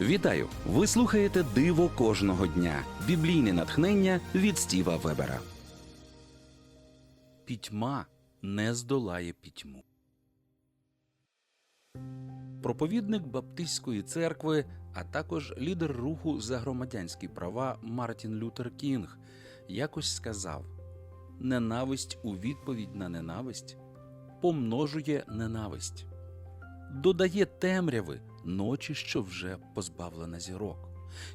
Вітаю! Ви слухаєте Диво кожного дня. Біблійне натхнення від Стіва Вебера. Пітьма не здолає пітьму. Проповідник Баптистської церкви, а також лідер руху за громадянські права Мартін Лютер Кінг якось сказав: ненависть у відповідь на ненависть помножує ненависть, додає темряви ночі, що вже позбавлена зірок.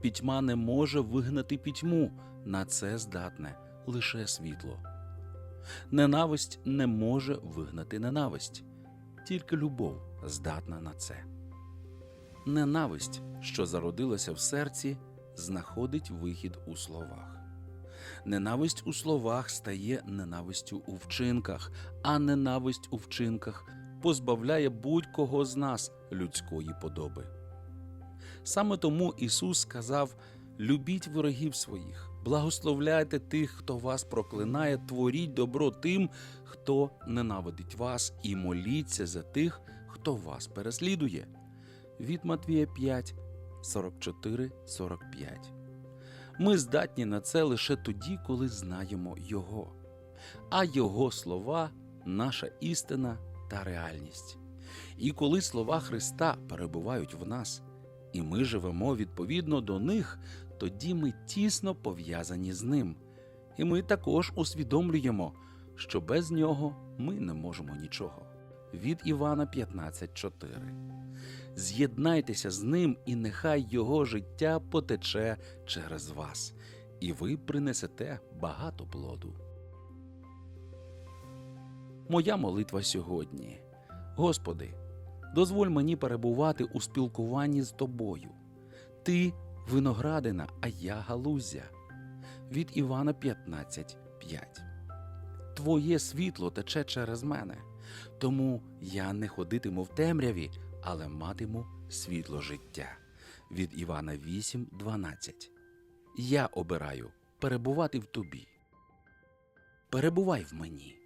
Пітьма не може вигнати пітьму, на це здатне лише світло. Ненависть не може вигнати ненависть, тільки любов здатна на це. Ненависть, що зародилася в серці, знаходить вихід у словах. Ненависть у словах стає ненавистю у вчинках, а ненависть у вчинках позбавляє будь-кого з нас людської подоби. Саме тому Ісус сказав: любіть ворогів своїх, благословляйте тих, хто вас проклинає, творіть добро тим, хто ненавидить вас, і моліться за тих, хто вас переслідує. Від Матвія 5, 44, 45. Ми здатні на це лише тоді, коли знаємо Його, а Його слова наша істина та реальність. І коли слова Христа перебувають в нас, і ми живемо відповідно до них, тоді ми тісно пов'язані з ним. І ми також усвідомлюємо, що без нього ми не можемо нічого. Від Івана 15.4 З'єднайтеся з ним, і нехай його життя потече через вас, і ви принесете багато плоду. Моя молитва сьогодні. Господи, дозволь мені перебувати у спілкуванні з тобою. Ти виноградина, а я галузя. Від Івана 15.5 Твоє світло тече через мене, тому я не ходитиму в темряві, але матиму світло життя. Від Івана 8.12 Я обираю перебувати в тобі. Перебувай в мені.